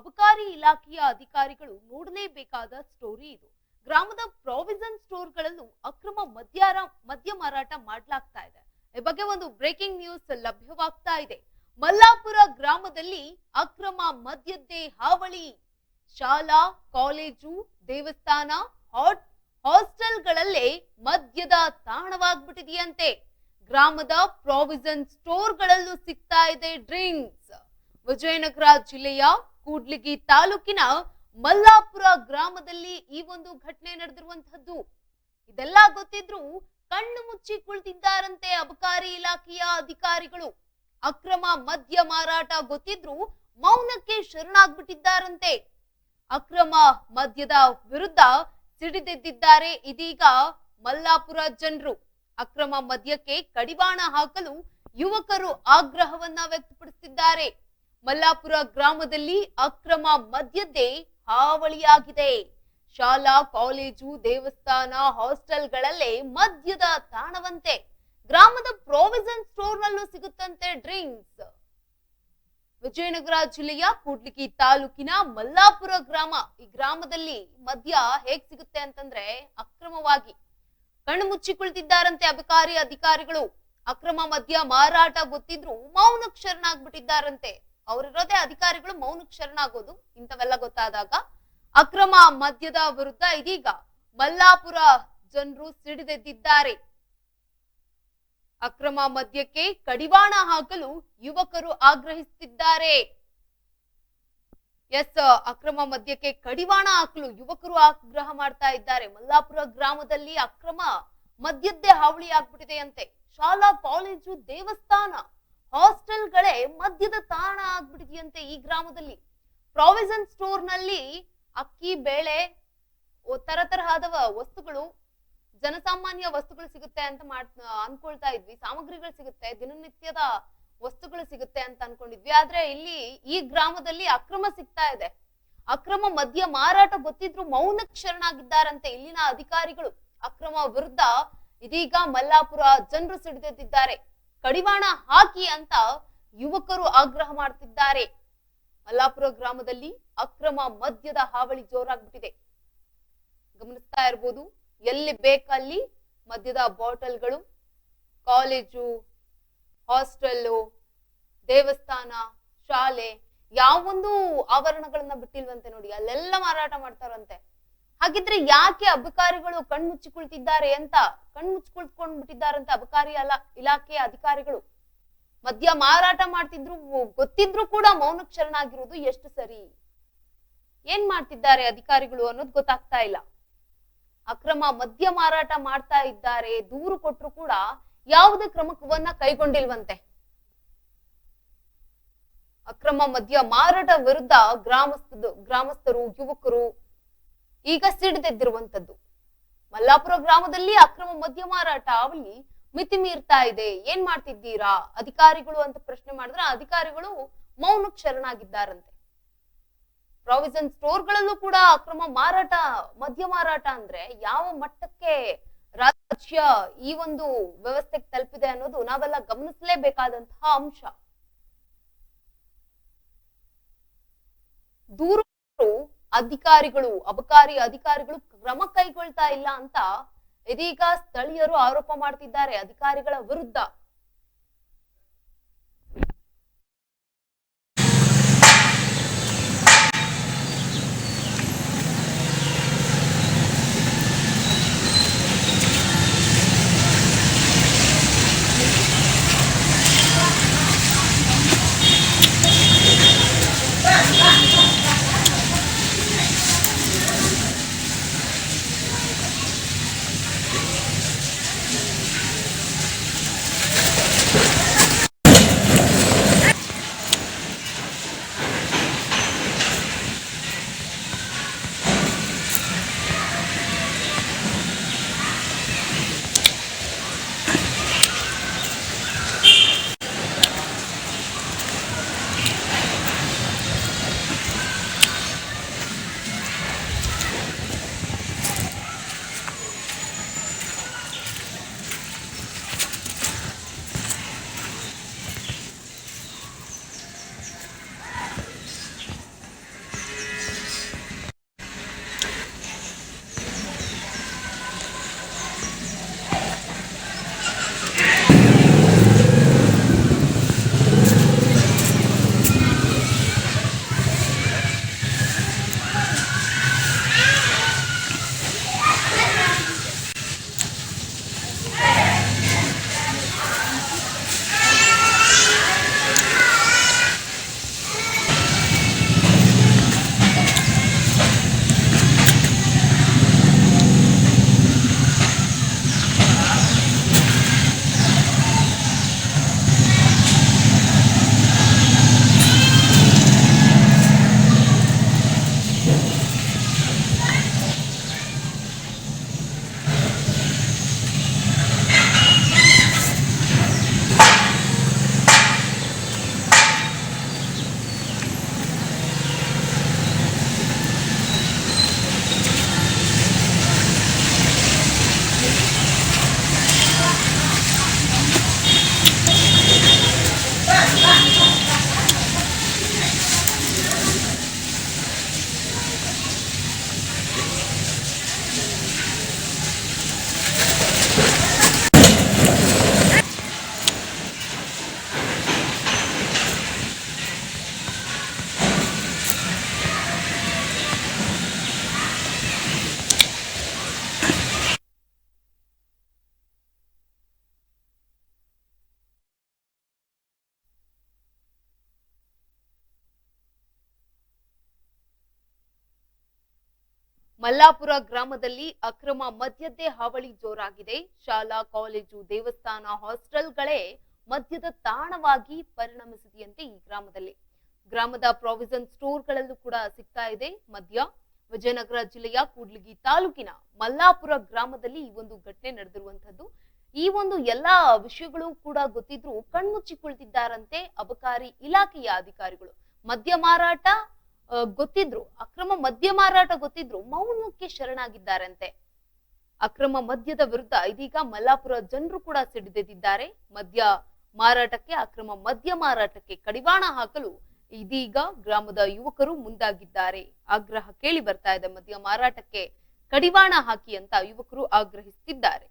ಅಬಕಾರಿ ಇಲಾಖೆಯ ಅಧಿಕಾರಿಗಳು ನೋಡಲೇಬೇಕಾದ ಸ್ಟೋರಿ ಇದು. ಗ್ರಾಮದ ಪ್ರಾವಿಷನ್ ಸ್ಟೋರ್ಗಳಲ್ಲೂ ಅಕ್ರಮ ಮದ್ಯಾರ, ಮದ್ಯ ಮಾರಾಟ ಮಾಡಲಾಗ್ತಾ ಇದೆ. ಈ ಬಗ್ಗೆ ಒಂದು ಬ್ರೇಕಿಂಗ್ ನ್ಯೂಸ್ ಲಭ್ಯವಾಗ್ತಾ ಇದೆ. ಮಲ್ಲಾಪುರ ಗ್ರಾಮದಲ್ಲಿ ಅಕ್ರಮ ಮದ್ಯದ್ದೇ ಹಾವಳಿ ಶಾಲಾ, ಕಾಲೇಜು, ದೇವಸ್ಥಾನ, ಹಾಟ್, ಹಾಸ್ಟೆಲ್ಗಳಲ್ಲೇ ಮದ್ಯದ ತಾಣವಾಗ್ಬಿಟ್ಟಿದೆಯಂತೆ. ಗ್ರಾಮದ ಪ್ರಾವಿಷನ್ ಸ್ಟೋರ್ಗಳಲ್ಲೂ ಸಿಗ್ತಾ ಇದೆ ಡ್ರಿಂಕ್ಸ್. ವಿಜಯನಗರ ಜಿಲ್ಲೆಯ ಕೂಡ್ಲಿಗಿ ತಾಲೂಕಿನ ಮಲ್ಲಾಪುರ ಗ್ರಾಮದಲ್ಲಿ ಈ ಒಂದು ಘಟನೆ ನಡೆದಿರುವಂತಹದ್ದು ಇದೆಲ್ಲ ಗೊತ್ತಿದ್ರು ಕಣ್ಣು ಮುಚ್ಚಿ ಕುಳಿತಿದ್ದಾರಂತೆ ಅಬಕಾರಿ ಇಲಾಖೆಯ ಅಧಿಕಾರಿಗಳು. ಅಕ್ರಮ ಮದ್ಯ ಮಾರಾಟ ಗೊತ್ತಿದ್ರು ಮೌನಕ್ಕೆ ಶರಣಾಗ್ಬಿಟ್ಟಿದ್ದಾರಂತೆ. ಅಕ್ರಮ ಮದ್ಯದ ವಿರುದ್ಧ ಸಿಡಿದೆದ್ದಿದ್ದಾರೆ ಇದೀಗ ಮಲ್ಲಾಪುರ ಜನರು. ಅಕ್ರಮ ಮದ್ಯಕ್ಕೆ ಕಡಿವಾಣ ಹಾಕಲು ಯುವಕರು ಆಗ್ರಹವನ್ನ ವ್ಯಕ್ತಪಡಿಸಿದ್ದಾರೆ ಮಲ್ಲಾಪುರ ಗ್ರಾಮದಲ್ಲಿ ಅಕ್ರಮ ಮದ್ಯದ್ದೇ ಹಾವಳಿಯಾಗಿದೆ. ಶಾಲಾ, ಕಾಲೇಜು, ದೇವಸ್ಥಾನ, ಹಾಸ್ಟೆಲ್ಗಳಲ್ಲೇ ಮದ್ಯದ ತಾಣವಂತೆ ಗ್ರಾಮದ ಪ್ರೊವಿಷನ್ ಸ್ಟೋರ್ ನಲ್ಲೂ ಸಿಗುತ್ತಂತೆ ಡ್ರಿಂಕ್ಸ್. ವಿಜಯನಗರ ಜಿಲ್ಲೆಯ ಕೂಡ್ಲಿಗಿ ತಾಲೂಕಿನ ಮಲ್ಲಾಪುರ ಗ್ರಾಮ, ಈ ಗ್ರಾಮದಲ್ಲಿ ಮದ್ಯ ಹೇಗ್ ಸಿಗುತ್ತೆ ಅಂತಂದ್ರೆ ಅಕ್ರಮವಾಗಿ. ಕಣ್ಣು ಮುಚ್ಚಿ ಕುಳಿತಿದ್ದಾರಂತೆ ಅಬಕಾರಿ ಅಧಿಕಾರಿಗಳು. ಅಕ್ರಮ ಮದ್ಯ ಮಾರಾಟ ಗೊತ್ತಿದ್ರು ಮೌನಕ್ ಶರಣಾಗ್ಬಿಟ್ಟಿದ್ದಾರಂತೆ ಅವರಿರೋದೇ ಅಧಿಕಾರಿಗಳು ಮೌನ ಶರಣಾಗೋದು ಇಂಥವೆಲ್ಲ ಗೊತ್ತಾದಾಗ ಅಕ್ರಮ ಮದ್ಯದ ವಿರುದ್ಧ ಇದೀಗ ಮಲ್ಲಾಪುರ ಜನರು ಸಿಡಿದೆದ್ದಿದ್ದಾರೆ. ಅಕ್ರಮ ಮದ್ಯಕ್ಕೆ ಕಡಿವಾಣ ಹಾಕಲು ಯುವಕರು ಆಗ್ರಹಿಸುತ್ತಿದ್ದಾರೆ. ಎಸ್, ಅಕ್ರಮ ಮದ್ಯಕ್ಕೆ ಕಡಿವಾಣ ಹಾಕಲು ಯುವಕರು ಆಗ್ರಹ ಮಾಡ್ತಾ ಇದ್ದಾರೆ. ಮಲ್ಲಾಪುರ ಗ್ರಾಮದಲ್ಲಿ ಅಕ್ರಮ ಮದ್ಯದ್ದೇ ಹಾವಳಿ ಆಗ್ಬಿಟ್ಟಿದೆಯಂತೆ. ಶಾಲಾ, ಕಾಲೇಜು, ದೇವಸ್ಥಾನ. ಹಾಸ್ಟೆಲ್ಗಳೇ ಮದ್ಯದ ತಾಣ ಆಗ್ಬಿಟ್ಟಿದೆಯಂತೆ ಈ ಗ್ರಾಮದಲ್ಲಿ. ಪ್ರಾವಿಷನ್ ಸ್ಟೋರ್ನಲ್ಲಿ ಅಕ್ಕಿ, ಬೇಳೆ ತರ ತರಹದ ವಸ್ತುಗಳು, ಜನಸಾಮಾನ್ಯ ವಸ್ತುಗಳು ಸಿಗುತ್ತೆ ಅಂತ ಮಾಡ್, ಅನ್ಕೊಳ್ತಾ ಇದ್ವಿ. ಸಾಮಗ್ರಿಗಳು ಸಿಗುತ್ತೆ, ದಿನನಿತ್ಯದ ವಸ್ತುಗಳು ಸಿಗುತ್ತೆ ಅಂತ ಅನ್ಕೊಂಡಿದ್ವಿ. ಆದ್ರೆ ಇಲ್ಲಿ ಈ ಗ್ರಾಮದಲ್ಲಿ ಅಕ್ರಮ ಸಿಗ್ತಾ ಇದೆ. ಅಕ್ರಮ ಮದ್ಯ ಮಾರಾಟ ಗೊತ್ತಿದ್ರು ಮೌನ ಕ್ಷರಣಾಗಿದ್ದಾರಂತೆ ಇಲ್ಲಿನ ಅಧಿಕಾರಿಗಳು. ಅಕ್ರಮ ವಿರುದ್ಧ ಇದೀಗ ಮಲ್ಲಾಪುರ ಜನರು ಸಿಡಿದೆದ್ದಿದ್ದಾರೆ. ಕಡಿವಾಣ ಹಾಕಿ ಅಂತ ಯುವಕರು ಆಗ್ರಹ ಮಾಡ್ತಿದ್ದಾರೆ. ಮಲ್ಲಾಪುರ ಗ್ರಾಮದಲ್ಲಿ ಅಕ್ರಮ ಮದ್ಯದ ಹಾವಳಿ ಜೋರಾಗ್ಬಿಟ್ಟಿದೆ. ಗಮನಿಸ್ತಾ ಇರ್ಬೋದು, ಎಲ್ಲಿ ಬೇಕಲ್ಲಿ ಮದ್ಯದ ಬಾಟಲ್ಗಳು, ಕಾಲೇಜು, ಹಾಸ್ಟೆಲ್ಲು, ದೇವಸ್ಥಾನ, ಶಾಲೆ, ಯಾವೊಂದು ಆವರಣಗಳನ್ನ ಬಿಟ್ಟಿಲ್ವಂತೆ ನೋಡಿ, ಅಲ್ಲೆಲ್ಲ ಮಾರಾಟ ಮಾಡ್ತಾರಂತೆ. ಹಾಗಿದ್ರೆ ಯಾಕೆ ಅಬಕಾರಿಗಳು ಕಣ್ಮುಚ್ಚಿಕೊಳ್ತಿದ್ದಾರೆ ಅಂತ ಕಣ್ಮುಚ್ಚಿ ಬಿಟ್ಟಿದ್ದಾರೆ ಅಂತ ಅಬಕಾರಿ ಅಲ್ಲ ಇಲಾಖೆಯ ಅಧಿಕಾರಿಗಳು? ಮದ್ಯ ಮಾರಾಟ ಮಾಡ್ತಿದ್ರು, ಗೊತ್ತಿದ್ರು ಕೂಡ ಮೌನ ಎಷ್ಟು ಸರಿ? ಏನ್ ಮಾಡ್ತಿದ್ದಾರೆ ಅಧಿಕಾರಿಗಳು ಅನ್ನೋದು ಗೊತ್ತಾಗ್ತಾ ಇಲ್ಲ. ಅಕ್ರಮ ಮದ್ಯ ಮಾರಾಟ ಮಾಡ್ತಾ ಇದ್ದಾರೆ, ದೂರು ಕೊಟ್ಟರು ಕೂಡ ಯಾವುದೇ ಕ್ರಮವನ್ನ ಕೈಗೊಂಡಿಲ್ವಂತೆ. ಅಕ್ರಮ ಮದ್ಯ ಮಾರಾಟ ವಿರುದ್ಧ ಗ್ರಾಮಸ್ಥರು ಗ್ರಾಮಸ್ಥರು, ಯುವಕರು ಈಗ ಸಿಡಿದೆದ್ದಿರುವಂತದ್ದು ಮಲ್ಲಾಪುರ ಗ್ರಾಮದಲ್ಲಿ ಅಕ್ರಮ ಮದ್ಯ ಮಾರಾಟ ಅವಳಿ ಮಿತಿ ಮೀರ್ತಾ ಇದೆ. ಏನ್ ಮಾಡ್ತಿದ್ದೀರಾ? ಅಧಿಕಾರಿಗಳು ಅಂತ ಪ್ರಶ್ನೆ ಮಾಡಿದ್ರೆ ಅಧಿಕಾರಿಗಳು ಮೌನಕ್ಕೆ ಶರಣಾಗಿದ್ದಾರಂತೆ ಪ್ರಾವಿಷನ್ ಸ್ಟೋರ್ಗಳಲ್ಲೂ ಕೂಡ ಅಕ್ರಮ ಮಾರಾಟ, ಮದ್ಯ ಮಾರಾಟ ಅಂದ್ರೆ ಯಾವ ಮಟ್ಟಕ್ಕೆ ರಾಜ್ಯ ಈ ಒಂದು ವ್ಯವಸ್ಥೆಗೆ ತಲುಪಿದೆ ಅನ್ನೋದು ನಾವೆಲ್ಲ ಗಮನಿಸಲೇಬೇಕಾದಂತಹ ಅಂಶ. ದೂರು ಅಧಿಕಾರಿಗಳು ಅಬಕಾರಿ ಅಧಿಕಾರಿಗಳು ಕ್ರಮ ಕೈಗೊಳ್ತಾ ಇಲ್ಲ ಅಂತ ಇದೀಗ ಸ್ಥಳೀಯರು ಆರೋಪ ಮಾಡ್ತಿದ್ದಾರೆ ಅಧಿಕಾರಿಗಳ ವಿರುದ್ಧ. ಮಲ್ಲಾಪುರ ಗ್ರಾಮದಲ್ಲಿ ಅಕ್ರಮ ಮದ್ಯದ್ದೇ ಹಾವಳಿ ಜೋರಾಗಿದೆ. ಶಾಲಾ, ಕಾಲೇಜು, ದೇವಸ್ಥಾನ, ಹಾಸ್ಟೆಲ್ಗಳೇ ಮದ್ಯದ ತಾಣವಾಗಿ ಪರಿಣಮಿಸಿದೆಯಂತೆ ಈ ಗ್ರಾಮದಲ್ಲಿ. ಗ್ರಾಮದ ಪ್ರಾವಿಷನ್ ಸ್ಟೋರ್ಗಳಲ್ಲೂ ಕೂಡ ಸಿಗ್ತಾ ಇದೆ ಮದ್ಯ. ವಿಜಯನಗರ ಜಿಲ್ಲೆಯ ಕೂಡ್ಲಿಗಿ ತಾಲೂಕಿನ ಮಲ್ಲಾಪುರ ಗ್ರಾಮದಲ್ಲಿ ಈ ಒಂದು ಘಟನೆ ನಡೆದಿರುವಂತದ್ದು ಈ ಒಂದು ಎಲ್ಲಾ ವಿಷಯಗಳು ಕೂಡ ಗೊತ್ತಿದ್ರು ಕಣ್ಮುಚ್ಚಿ ಕುಳಿತಿದ್ದಾರಂತೆ ಅಬಕಾರಿ ಇಲಾಖೆಯ ಅಧಿಕಾರಿಗಳು. ಮದ್ಯ ಮಾರಾಟ ಗೊತ್ತಿದ್ರು. ಅಕ್ರಮ ಮದ್ಯ ಮಾರಾಟ ಗೊತ್ತಿದ್ರು. ಮೌನಕ್ಕೆ ಶರಣಾಗಿದ್ದಾರಂತೆ. ಅಕ್ರಮ ಮದ್ಯದ ವಿರುದ್ಧ ಇದೀಗ ಮಲ್ಲಾಪುರ ಜನರು ಕೂಡ ಸಿಡಿದೆದ್ದಿದ್ದಾರೆ. ಮದ್ಯ ಮಾರಾಟಕ್ಕೆ, ಅಕ್ರಮ ಮದ್ಯ ಮಾರಾಟಕ್ಕೆ ಕಡಿವಾಣ ಹಾಕಲು ಇದೀಗ ಗ್ರಾಮದ ಯುವಕರು ಮುಂದಾಗಿದ್ದಾರೆ. ಆಗ್ರಹ ಕೇಳಿ ಬರ್ತಾ ಇದೆ. ಮದ್ಯ ಮಾರಾಟಕ್ಕೆ ಕಡಿವಾಣ ಹಾಕಿ ಅಂತ ಯುವಕರು ಆಗ್ರಹಿಸುತ್ತಿದ್ದಾರೆ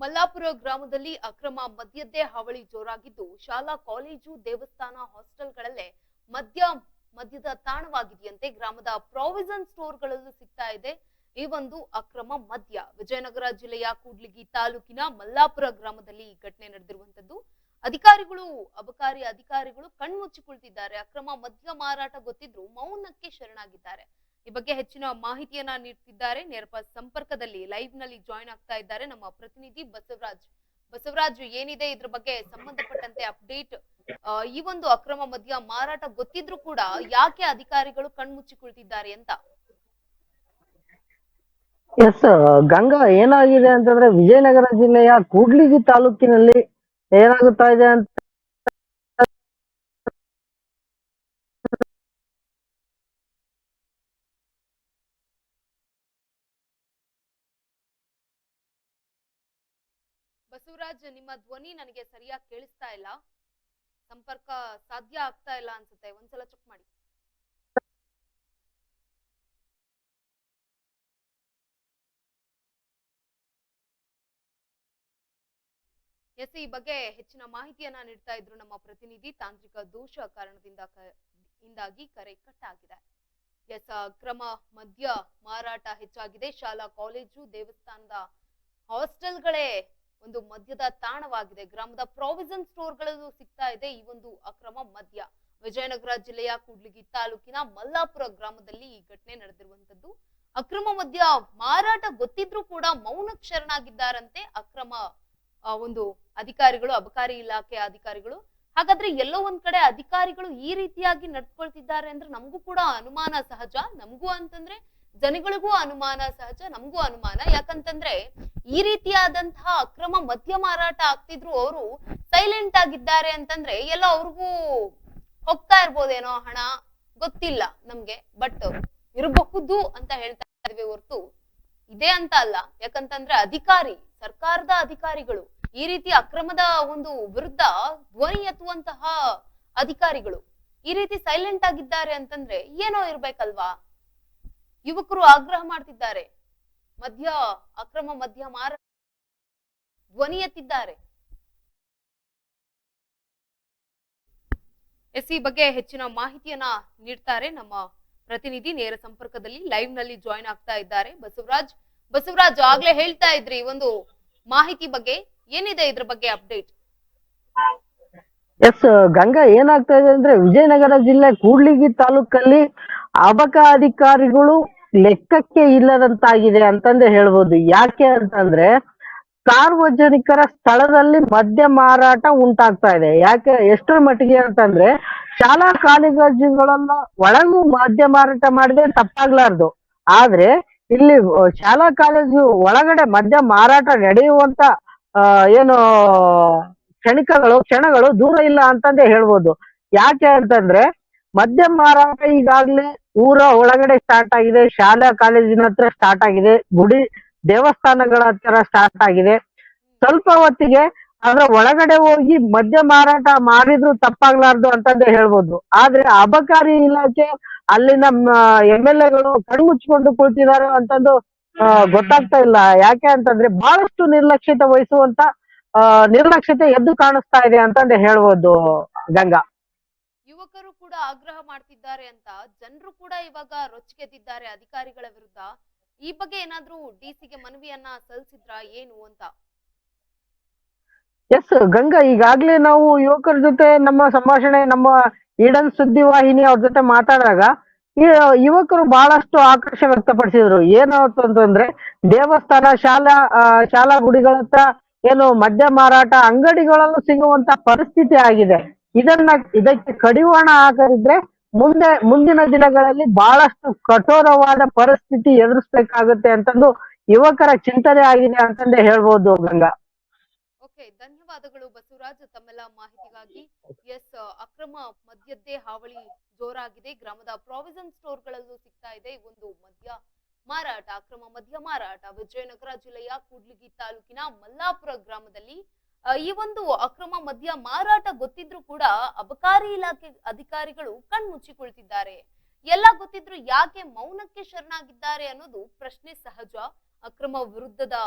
ಮಲ್ಲಾಪುರ ಗ್ರಾಮದಲ್ಲಿ ಅಕ್ರಮ ಮದ್ಯದ್ದೇ ಹಾವಳಿ ಜೋರಾಗಿದ್ದು ಶಾಲಾ, ಕಾಲೇಜು, ದೇವಸ್ಥಾನ, ಹಾಸ್ಟೆಲ್ಗಳಲ್ಲೇ ಮದ್ಯ, ಮದ್ಯದ ತಾಣವಾಗಿದೆಯಂತೆ ಗ್ರಾಮದ ಪ್ರಾವಿಷನ್ ಸ್ಟೋರ್ಗಳಲ್ಲೂ ಸಿಗ್ತಾ ಇದೆ. ಈ ಒಂದು ಅಕ್ರಮ ಮದ್ಯ ವಿಜಯನಗರ ಜಿಲ್ಲೆಯ ಕೂಡ್ಲಿಗಿ ತಾಲೂಕಿನ ಮಲ್ಲಾಪುರ ಗ್ರಾಮದಲ್ಲಿ ಈ ಘಟನೆ ನಡೆದಿರುವಂತದ್ದು ಅಧಿಕಾರಿಗಳು, ಅಬಕಾರಿ ಅಧಿಕಾರಿಗಳು ಕಣ್ಮುಚ್ಚಿಕೊಳ್ತಿದ್ದಾರೆ. ಅಕ್ರಮ ಮದ್ಯ ಮಾರಾಟ ಗೊತ್ತಿದ್ರು ಮೌನಕ್ಕೆ ಶರಣಾಗಿದ್ದಾರೆ. ಈ ಬಗ್ಗೆ ಹೆಚ್ಚಿನ ಮಾಹಿತಿಯನ್ನ ನೀಡ್ತಿದ್ದಾರೆ. ನೇರಪ ಸಂಪರ್ಕದಲ್ಲಿ ಲೈವ್ನಲ್ಲಿ ಜಾಯಿನ್ ಆಗ್ತಾ ಇದ್ದಾರೆ ನಮ್ಮ ಪ್ರತಿನಿಧಿ ಬಸವರಾಜ್. ಬಸವರಾಜ್, ಏನಿದೆ ಇದ್ರ ಬಗ್ಗೆ ಸಂಬಂಧಪಟ್ಟಂತೆ ಅಪ್ಡೇಟ್ ಈ ಒಂದು ಅಕ್ರಮ ಮದ್ಯ ಮಾರಾಟ ಗೊತ್ತಿದ್ರು ಕೂಡ ಯಾಕೆ ಅಧಿಕಾರಿಗಳು ಕಣ್ಮುಚ್ಚಿ ಕುಳಿತಿದ್ದಾರೆ ಅಂತ ಎಸ್ ಗಂಗಾ ಏನಾಗಿದೆ ಅಂತಂದ್ರೆ ವಿಜಯನಗರ ಜಿಲ್ಲೆಯ ಕೂಡ್ಲಿಗಿ ತಾಲೂಕಿನಲ್ಲಿ ಏನಾಗುತ್ತಾ ಇದೆ ಅಂತ ಬಸವರಾಜ್ ನಿಮ್ಮ ಧ್ವನಿ ನನಗೆ ಸರಿಯಾಗಿ ಕೇಳಿಸ್ತಾ ಇಲ್ಲ. ಸಂಪರ್ಕ ಸಾಧ್ಯ ಆಗ್ತಾ ಇಲ್ಲ ಅನ್ಸುತ್ತೆ. ಒಂದ್ಸಲ ಚೆಕ್ ಮಾಡಿ. ಎಸ್, ಈ ಬಗ್ಗೆ ಹೆಚ್ಚಿನ ಮಾಹಿತಿಯನ್ನ ನೀಡ್ತಾ ಇದ್ರು ನಮ್ಮ ಪ್ರತಿನಿಧಿ ತಾಂತ್ರಿಕ ದೋಷ ಕಾರಣದಿಂದ ಇಂದಾಗಿ ಕರೆ ಕಟ್ ಆಗಿದೆ ಎಸ್, ಅಕ್ರಮ ಮದ್ಯ ಮಾರಾಟ ಹೆಚ್ಚಾಗಿದೆ. ಶಾಲಾ, ಕಾಲೇಜು, ದೇವಸ್ಥಾನದ ಹಾಸ್ಟೆಲ್ಗಳೇ ಒಂದು ಮದ್ಯದ ತಾಣವಾಗಿದೆ. ಗ್ರಾಮದ ಪ್ರಾವಿಷನ್ ಸ್ಟೋರ್ಗಳಲ್ಲೂ ಸಿಗ್ತಾ ಇದೆ ಈ ಒಂದು ಅಕ್ರಮ ಮದ್ಯ. ವಿಜಯನಗರ ಜಿಲ್ಲೆಯ ಕೂಡ್ಲಿಗಿ ತಾಲೂಕಿನ ಮಲ್ಲಾಪುರ ಗ್ರಾಮದಲ್ಲಿ ಈ ಘಟನೆ ನಡೆದಿರುವಂತದ್ದು. ಅಕ್ರಮ ಮದ್ಯ ಮಾರಾಟ ಗೊತ್ತಿದ್ರೂ ಕೂಡ ಮೌನಕ್ಕೆ ಶರಣಾಗಿದ್ದಾರಂತೆ ಅಕ್ರಮ ಒಂದು ಅಧಿಕಾರಿಗಳು, ಅಬಕಾರಿ ಇಲಾಖೆ ಅಧಿಕಾರಿಗಳು. ಹಾಗಾದ್ರೆ ಎಲ್ಲೋ ಒಂದ್ ಕಡೆ ಅಧಿಕಾರಿಗಳು ಈ ರೀತಿಯಾಗಿ ನಡ್ಕೊಳ್ತಿದ್ದಾರೆ ಅಂದ್ರೆ ನಮಗೂ ಕೂಡ ಅನುಮಾನ ಸಹಜ. ನಮಗೂ ಅಂತಂದ್ರೆ ಜನಗಳಿಗೂ ಅನುಮಾನ ಸಹಜ, ನಮಗೂ ಅನುಮಾನ. ಯಾಕಂತಂದ್ರೆ ಈ ರೀತಿಯಾದಂತಹ ಅಕ್ರಮ ಮದ್ಯ ಮಾರಾಟ ಆಗ್ತಿದ್ರು ಅವರು ಸೈಲೆಂಟ್ ಆಗಿದ್ದಾರೆ ಅಂತಂದ್ರೆ ಎಲ್ಲ ಅವ್ರಿಗೂ ಹೋಗ್ತಾ ಇರ್ಬೋದೇನೋ ಹಣ, ಗೊತ್ತಿಲ್ಲ ನಮ್ಗೆ. ಬಟ್ ಇರಬಹುದು ಅಂತ ಹೇಳ್ತಾ ಇದ್ದೇವೆ ಹೊರತು. ಇದೆ ಅಂತ ಅಲ್ಲ. ಯಾಕಂತಂದ್ರೆ ಅಧಿಕಾರಿ, ಸರ್ಕಾರದ ಅಧಿಕಾರಿಗಳು, ಈ ರೀತಿ ಅಕ್ರಮದ ಒಂದು ವಿರುದ್ಧ ಧ್ವನಿ ಎತ್ತುವಂತಹ ಅಧಿಕಾರಿಗಳು ಈ ರೀತಿ ಸೈಲೆಂಟ್ ಆಗಿದ್ದಾರೆ ಅಂತಂದ್ರೆ ಏನೋ ಇರ್ಬೇಕಲ್ವಾ? ಯುವಕರು ಆಗ್ರಹ ಮಾಡ್ತಿದ್ದಾರೆ. ಮದ್ಯ, ಅಕ್ರಮ ಮದ್ಯ ಮಾರ ಧ್ವನಿ ಎತ್ತಿದ್ದಾರೆ. ಎಸ್ ಈ ಬಗ್ಗೆ ಹೆಚ್ಚಿನ ಮಾಹಿತಿಯನ್ನ ನೀಡ್ತಾರೆ ನಮ್ಮ ಪ್ರತಿನಿಧಿ. ನೇರ ಸಂಪರ್ಕದಲ್ಲಿ ಲೈವ್ನಲ್ಲಿ ಜಾಯಿನ್ ಆಗ್ತಾ ಇದ್ದಾರೆ ಬಸವರಾಜ್. ಬಸವರಾಜ್, ಆಗ್ಲೇ ಹೇಳ್ತಾ ಇದ್ರಿ ಒಂದು ಮಾಹಿತಿ ಬಗ್ಗೆ. ಏನಿದೆ ಇದ್ರ ಬಗ್ಗೆ ಅಪ್ಡೇಟ್? ಎಸ್, ಗಂಗಾ ಏನಾಗ್ತಾ ಇದೆ ಅಂದ್ರೆ ವಿಜಯನಗರ ಜಿಲ್ಲೆ ಕೂಡ್ಲಿಗಿ ತಾಲೂಕಲ್ಲಿ ಅಬಕ ಅಧಿಕಾರಿಗಳು ಲೆಕ್ಕಕ್ಕೆ ಇಲ್ಲದಂತಾಗಿದೆ ಅಂತಂದೇ ಹೇಳ್ಬೋದು. ಯಾಕೆ ಅಂತಂದ್ರೆ ಸಾರ್ವಜನಿಕರ ಸ್ಥಳದಲ್ಲಿ ಮದ್ಯ ಮಾರಾಟ ಉಂಟಾಗ್ತಾ ಇದೆ. ಯಾಕೆ ಎಷ್ಟರ ಮಟ್ಟಿಗೆ ಅಂತಂದ್ರೆ ಶಾಲಾ ಕಾಲೇಜುಗಳನ್ನ ಒಳಗೂ ಮದ್ಯ ಮಾರಾಟ ಮಾಡಿದ್ರೆ ತಪ್ಪಾಗ್ಲಾರ್ದು. ಆದ್ರೆ ಇಲ್ಲಿ ಶಾಲಾ ಕಾಲೇಜು ಒಳಗಡೆ ಮದ್ಯ ಮಾರಾಟ ನಡೆಯುವಂತ ಏನು ಕ್ಷಣಿಕಗಳು, ಕ್ಷಣಗಳು ದೂರ ಇಲ್ಲ ಅಂತಂದೇ ಹೇಳ್ಬೋದು. ಯಾಕೆ ಅಂತಂದ್ರೆ ಮದ್ಯ ಮಾರಾಟ ಈಗಾಗ್ಲೇ ಊರ ಒಳಗಡೆ ಸ್ಟಾರ್ಟ್ ಆಗಿದೆ, ಶಾಲಾ, ಕಾಲೇಜಿನ ಹತ್ರ ಸ್ಟಾರ್ಟ್ ಆಗಿದೆ, ಗುಡಿ, ದೇವಸ್ಥಾನಗಳ ಹತ್ರ ಸ್ಟಾರ್ಟ್ ಆಗಿದೆ. ಸ್ವಲ್ಪ ಹೊತ್ತಿಗೆ ಅದ್ರ ಒಳಗಡೆ ಹೋಗಿ ಮದ್ಯ ಮಾರಾಟ ಮಾಡಿದ್ರು ತಪ್ಪಾಗ್ಲಾರ್ದು ಅಂತಂದೇ ಹೇಳ್ಬೋದು. ಆದ್ರೆ ಅಬಕಾರಿ ಇಲಾಖೆ ಅಲ್ಲಿನ ಎಂ ಎಲ್ ಎಗಳು ಕಣ್ಮುಚ್ಕೊಂಡು ಕುಳಿತಿದ್ದಾರೆ ಅಂತಂದು ಗೊತ್ತಾಗ್ತಾ ಇಲ್ಲ. ಯಾಕೆ ಅಂತಂದ್ರೆ ಬಹಳಷ್ಟು ನಿರ್ಲಕ್ಷ್ಯತೆ ವಹಿಸುವಂತ ನಿರ್ಲಕ್ಷ್ಯತೆ ಎದ್ದು ಕಾಣಿಸ್ತಾ ಇದೆ ಅಂತಂದೇ ಹೇಳ್ಬೋದು ಗಂಗಾ. ಯುವಕರು ಕೂಡ ಆಗ್ರಹ ಮಾಡ್ತಿದ್ದಾರೆ ಅಂತ ಜನರು ಕೂಡ ಇವಾಗ ರೊಚ್ಚಿಗೆದ್ದಿದ್ದಾರೆ ಅಧಿಕಾರಿಗಳ ವಿರುದ್ಧ. ಈ ಬಗ್ಗೆ ಏನಾದ್ರೂ ಡಿಸಿಗೆ ಮನವಿಯನ್ನ ಸಲ್ಲಿಸಿದ್ರ ಏನು ಅಂತ? ಎಸ್ ಗಂಗಾ, ಈಗಾಗ್ಲೇ ನಾವು ಯುವಕರ ಜೊತೆ ನಮ್ಮ ಸಂಭಾಷಣೆ, ನಮ್ಮ ಈಡನ್ ಸುದ್ದಿ ವಾಹಿನಿ ಅವ್ರ ಜೊತೆ ಮಾತಾಡಿದಾಗ ಯುವಕರು ಬಹಳಷ್ಟು ಆಕರ್ಷ ವ್ಯಕ್ತಪಡಿಸಿದ್ರು. ಏನು ಅಂತಂದ್ರೆ, ದೇವಸ್ಥಾನ, ಶಾಲಾ ಶಾಲಾ ಗುಡಿಗಳತ್ತ ಏನು ಮದ್ಯ ಮಾರಾಟ, ಅಂಗಡಿಗಳಲ್ಲೂ ಸಿಗುವಂತ ಪರಿಸ್ಥಿತಿ ಆಗಿದೆ. ಇದನ್ನ ಇದಕ್ಕೆ ಕಡಿವಾಣ ಹಾಕದಿದ್ರೆ ಮುಂದೆ ಮುಂದಿನ ದಿನಗಳಲ್ಲಿ ಬಹಳಷ್ಟು ಕಠೋರವಾದ ಪರಿಸ್ಥಿತಿ ಎದುರಿಸಬೇಕಾಗುತ್ತೆ ಅಂತಂದು ಯುವಕರ ಚಿಂತನೆ ಆಗಿದೆ ಅಂತಂದೇ ಹೇಳ್ಬೋದು ಗಂಗಾ. ಧನ್ಯವಾದಗಳು ಬಸವರಾಜ್ ತಮ್ಮೆಲ್ಲ ಮಾಹಿತಿಗಾಗಿ. ಎಸ್, ಅಕ್ರಮ ಮದ್ಯದ್ದೇ ಹಾವಳಿ ಜೋರಾಗಿದೆ. ಗ್ರಾಮದ ಪ್ರಾವಿಷನ್ ಸ್ಟೋರ್ಗಳಲ್ಲೂ ಸಿಗ್ತಾ ಇದೆ. ಒಂದು ಮದ್ಯ ಮಾರಾಟ, ಅಕ್ರಮ ಮದ್ಯ ಮಾರಾಟ. ವಿಜಯನಗರ ಜಿಲ್ಲೆಯ ಕೂಡ್ಲಿಗಿ ತಾಲೂಕಿನ ಮಲ್ಲಾಪುರ ಗ್ರಾಮದಲ್ಲಿ ಈ ಒಂದು ಅಕ್ರಮ ಮದ್ಯ ಮಾರಾಟ ಗೊತ್ತಿದ್ರು ಕೂಡ ಅಬಕಾರಿ ಇಲಾಖೆ ಅಧಿಕಾರಿಗಳು ಕಣ್ಮುಚ್ಚಿಕೊಳ್ತಿದ್ದಾರೆ ಎಲ್ಲ ಗೊತ್ತಿದ್ರು ಯಾಕೆ ಮೌನಕ್ಕೆ ಶರಣಾಗಿದ್ದಾರೆ ಅನ್ನೋದು ಪ್ರಶ್ನೆ ಸಹಜ. ಅಕ್ರಮ ವಿರುದ್ಧದ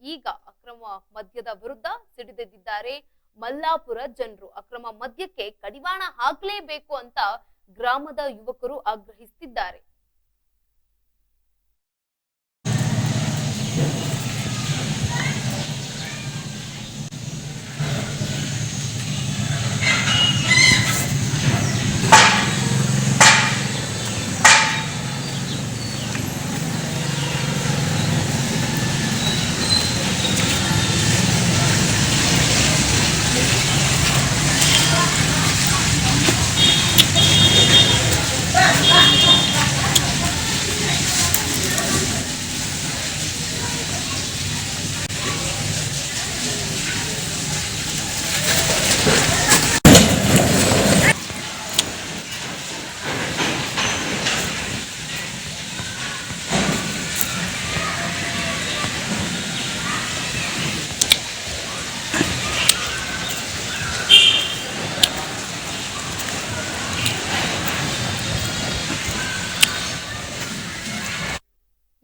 ಈಗ ಅಕ್ರಮ ಮದ್ಯದ ವಿರುದ್ಧ ಸಿಡಿದೆದ್ದಿದ್ದಾರೆ ಮಲ್ಲಾಪುರ ಜನರು. ಅಕ್ರಮ ಮದ್ಯಕ್ಕೆ ಕಡಿವಾಣ ಹಾಕಲೇಬೇಕು ಅಂತ ಗ್ರಾಮದ ಯುವಕರು ಆಗ್ರಹಿಸುತ್ತಿದ್ದಾರೆ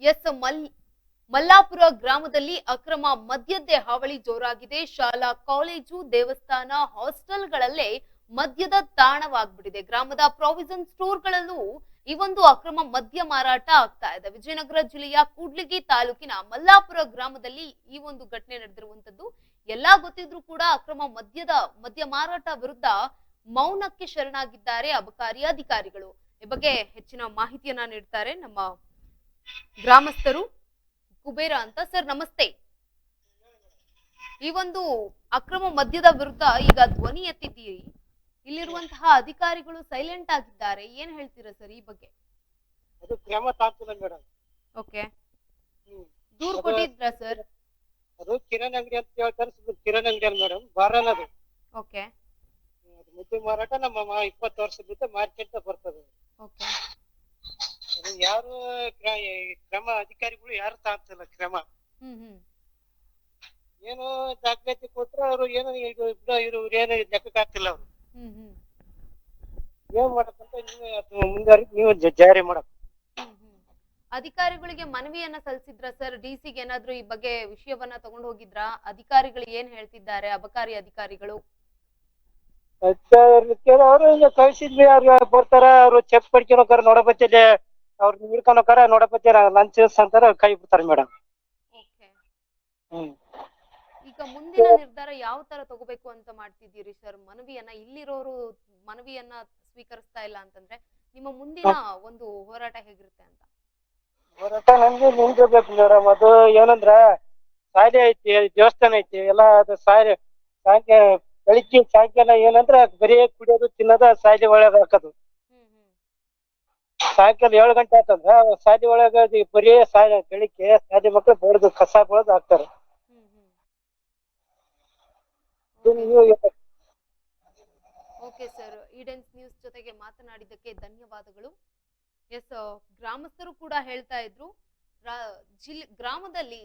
ಎಸ್ ಮಲ್ ಮಲ್ಲಾಪುರ ಗ್ರಾಮದಲ್ಲಿ ಅಕ್ರಮ ಮದ್ಯದ್ದೇ ಹಾವಳಿ ಜೋರಾಗಿದೆ. ಶಾಲಾ, ಕಾಲೇಜು, ದೇವಸ್ಥಾನ, ಹಾಸ್ಟೆಲ್ಗಳಲ್ಲೇ ಮದ್ಯದ ತಾಣವಾಗ್ಬಿಟ್ಟಿದೆ. ಗ್ರಾಮದ ಪ್ರಾವಿಷನ್ ಸ್ಟೋರ್ಗಳಲ್ಲೂ ಈ ಒಂದು ಅಕ್ರಮ ಮದ್ಯ ಮಾರಾಟ ಆಗ್ತಾ ಇದೆ. ವಿಜಯನಗರ ಜಿಲ್ಲೆಯ ಕೂಡ್ಲಿಗಿ ತಾಲೂಕಿನ ಮಲ್ಲಾಪುರ ಗ್ರಾಮದಲ್ಲಿ ಈ ಒಂದು ಘಟನೆ ನಡೆದಿರುವಂತದ್ದು ಎಲ್ಲಾ ಗೊತ್ತಿದ್ರು ಕೂಡ ಅಕ್ರಮ ಮದ್ಯದ, ಮದ್ಯ ಮಾರಾಟ ವಿರುದ್ಧ ಮೌನಕ್ಕೆ ಶರಣಾಗಿದ್ದಾರೆ ಅಬಕಾರಿ ಅಧಿಕಾರಿಗಳು. ಈ ಬಗ್ಗೆ ಹೆಚ್ಚಿನ ಮಾಹಿತಿಯನ್ನ ನೀಡ್ತಾರೆ ನಮ್ಮ ಗ್ರಾಮಸ್ಥರು. ಕುಬೇರ ಅಂತ ಸರ್ ನಮಸ್ತೆ. ಈ ಒಂದು ಅಕ್ರಮ ಮದ್ಯದ ವಿರುದ್ಧ ಈಗ ಧ್ವನಿ ಎತ್ತಿದ್ದೀರಿ. ಇಲ್ಲಿರುವಂತಹ ಅಧಿಕಾರಿಗಳು ಸೈಲೆಂಟ್ ಆಗಿದ್ದಾರೆ. ಏನ್ ಹೇಳ್ತೀರಾ ಸರ್ ಈ ಬಗ್ಗೆ? ಅದು ಕ್ರಮ ತಾಂತದ ಮೇಡಮ್. ಓಕೆ. ದೂರ್ ಕೊಟ್ಟಿದ್ರಾ ಸರ್? ಅದು ಕಿರಣ್ ಅಂಗಡಿ ಅಂತ ಹೇಳ್ತಾರೆ ಕಿರಣ್ ಅಂಗಡಿ ಮೇಡಮ್ ಬಾರನ ಅದು ಓಕೆ ಮುದ್ದೆ ಮಾರಾಟ ನಮ್ಮ ಇಪ್ಪತ್ತು ವರ್ಷದಿಂದ ಮಾರ್ಕೆಟ್ ಬರ್ತದೆ. ಓಕೆ. ಯಾರು ಕ್ರಮ ಅಧಿಕಾರಿಗಳು ಯಾರು ತಾಂತಿಲ್ಲ ಕ್ರಮ. ಏನು ದಾಖಲಾತಿ ಕೊಟ್ರೆ ಅವರು ಏನೋ ಇವ್ರು ಏನೋ ಲೆಕ್ಕಕ್ಕೆ ಅವ್ರು. ಹ್ಮ್ ಏನ್ ಮಾಡಕ್ಕಂತ ನೀವೇ ಮುಂಗಾರಿ ಮುಂದಾರಿ ನೀವು ಜಾರಿ ಮಾಡಕ್. ಅಧಿಕಾರಿಗಳಿಗೆ ಮನವಿಯನ್ನ ಸಲ್ಲಿಸಿದ್ರ ಸರ್? ಡಿ ಸಿಗೆ ಏನಾದ್ರೂ ಈ ಬಗ್ಗೆ ವಿಷಯವನ್ನ ತಗೊಂಡು ಹೋಗಿದ್ರ? ಅಧಿಕಾರಿಗಳು ಏನ್ ಹೇಳ್ತಿದ್ದಾರೆ? ಅಬಕಾರಿ ಅಧಿಕಾರಿಗಳು? ಅವ್ರು ಕಳ್ಸಿದ್ವಿ ಅವ್ರು ಬರ್ತಾರ ಅವ್ರು ಚೆಕ್ ಪಡ್ಕೊಳಕಾರ ಅವ್ರು ಹಿಡ್ಕೊಳಕಾರ ನೋಡಬತ್ತಿ ಲಂಚ್ ಅಂತಾರ ಕೈ ಬಿಡ್ತಾರ ಮೇಡಮ್ ಹ್ಮ್. ಈಗ ಮುಂದಿನ ನಿರ್ಧಾರ ಯಾವ ತರ ತಗೋಬೇಕು ಅಂತ ಮಾಡ್ತಿದ್ದೀರಿ ಸರ್? ಮನವಿಯನ್ನ ಇಲ್ಲಿರೋರು ಮನವಿಯನ್ನ ಸ್ವೀಕರಿಸ್ತಾ ಇಲ್ಲ ಅಂತಂದ್ರೆ ನಿಮ್ಮ ಮುಂದಿನ ಒಂದು ಹೋರಾಟ ಹೇಗಿರುತ್ತೆ ಅಂತ? ಹೋರಾಟ ನಮ್ಗೆ ನಿಂದಿರ್ಬೇಕು ಮೇಡಮ್ ಅದು ಏನಂದ್ರ ಶಾಲೆ ಐತಿ ದೇವಸ್ಥಾನ ಐತಿ ಎಲ್ಲ ಅದು ಶಾಲೆ ಸಾಯಂಕಾಲ ಬೆಳಿಗ್ಗೆ ಸಾಯಂಕಾಲ ಏನಂದ್ರ ಬರೀ ಕುಡಿಯೋದು ತಿನ್ನೋದು ಶಾಲೆ ಒಳಗ ಹಾಕೋದು ಸಾಯಂಕಾಲ ಏಳು ಗಂಟೆ ಆತಂದ್ರ ಸಾದಿ ಒಳಗ ಬರೀ ಸಾಯ ಬೆಳಿಗ್ಗೆ ಸಾದಿ ಮಕ್ಳು ಬೆಳೆದು ಕಸ ಬೆಳೆದು ಹಾಕ್ತಾರ. ಓಕೆ ಸರ್ ಈಡೆನ್ಸ್ ನ್ಯೂಸ್ ಜೊತೆಗೆ ಮಾತನಾಡಿದ್ದಕ್ಕೆ ಧನ್ಯವಾದಗಳು. ಎಸ್ ಗ್ರಾಮಸ್ಥರು ಕೂಡ ಹೇಳ್ತಾ ಇದ್ರು ಜಿಲ್ ಗ್ರಾಮದಲ್ಲಿ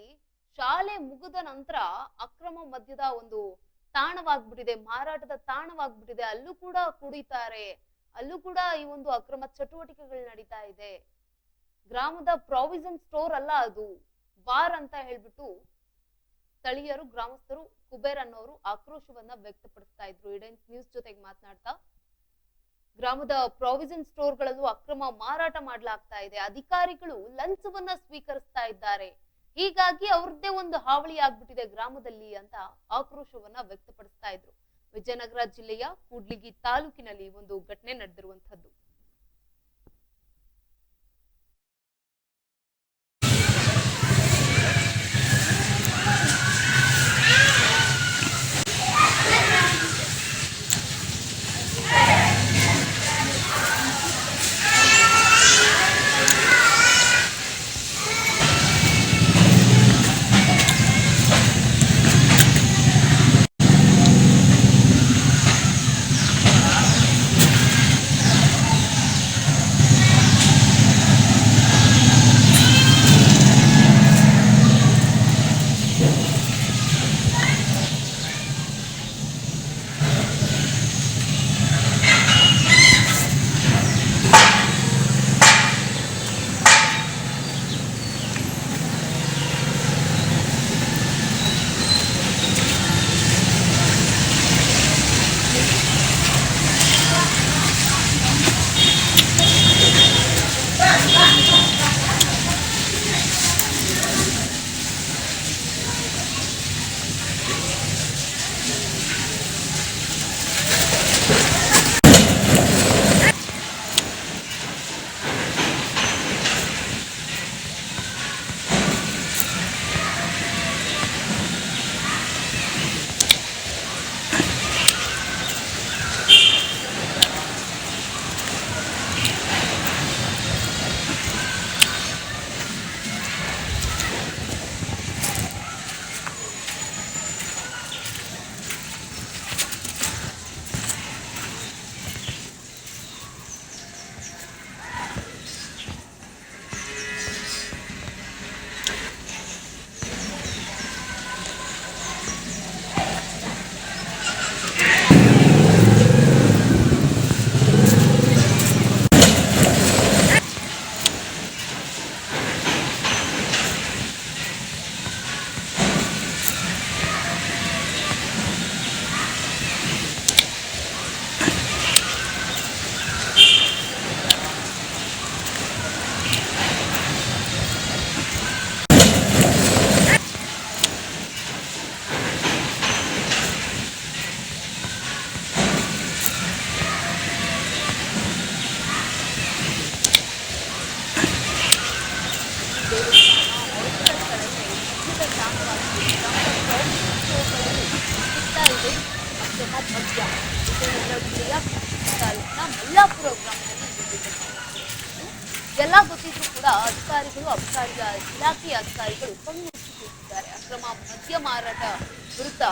ಶಾಲೆ ಮುಗಿದ ನಂತರ ಅಕ್ರಮ ಮದ್ಯದ ಒಂದು ತಾಣವಾಗ್ಬಿಟ್ಟಿದೆ ಮಾರಾಟದ ತಾಣವಾಗ್ಬಿಟ್ಟಿದೆ ಅಲ್ಲೂ ಕೂಡ ಕುಡಿತಾರೆ. ಅಲ್ಲೂ ಕೂಡ ಈ ಒಂದು ಅಕ್ರಮ ಚಟುವಟಿಕೆಗಳು ನಡೀತಾ ಇದೆ. ಗ್ರಾಮದ ಪ್ರಾವಿಷನ್ ಸ್ಟೋರ್ ಅಲ್ಲ ಅದು. ಬಾರ್ ಅಂತ ಹೇಳ್ಬಿಟ್ಟು ಸ್ಥಳೀಯರು, ಗ್ರಾಮಸ್ಥರು, ಕುಬೇರ್ ಅನ್ನೋರು ಆಕ್ರೋಶವನ್ನ ವ್ಯಕ್ತಪಡಿಸ್ತಾ ಇದ್ರು. ಇಡೆನ್ಸ್ ನ್ಯೂಸ್ ಜೊತೆಗೆ ಮಾತನಾಡ್ತಾ ಗ್ರಾಮದ ಪ್ರಾವಿಷನ್ ಸ್ಟೋರ್ಗಳಲ್ಲೂ ಅಕ್ರಮ ಮಾರಾಟ ಮಾಡ್ಲಾಗ್ತಾ ಇದೆ. ಅಧಿಕಾರಿಗಳು ಲಂಚವನ್ನ ಸ್ವೀಕರಿಸ್ತಾ ಇದ್ದಾರೆ. ಹೀಗಾಗಿ ಅವ್ರದ್ದೇ ಒಂದು ಹಾವಳಿ ಆಗ್ಬಿಟ್ಟಿದೆ ಗ್ರಾಮದಲ್ಲಿ ಅಂತ ಆಕ್ರೋಶವನ್ನ ವ್ಯಕ್ತಪಡಿಸ್ತಾ ಇದ್ರು. ವಿಜಯನಗರ ಜಿಲ್ಲೆಯ ಕೂಡ್ಲಿಗಿ ತಾಲೂಕಿನಲ್ಲಿ ಒಂದು ಘಟನೆ ನಡೆದಿರುವಂತದ್ದು ಅಕ್ರಮ ಮದ್ಯ ಮಾರಾಟ ವಿರುದ್ಧ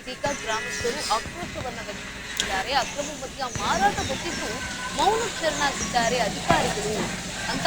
ಇದೀಗ ಗ್ರಾಮಸ್ಥರು ಆಕ್ರೋಶವನ್ನ ವ್ಯಕ್ತಪಡಿಸಿದ್ದಾರೆ. ಅಕ್ರಮ ಮದ್ಯ ಮಾರಾಟ ಬಗ್ಗೆ ಮೌನ ಶರಣಾಗಿದ್ದಾರೆ ಅಧಿಕಾರಿಗಳು ಅಂತ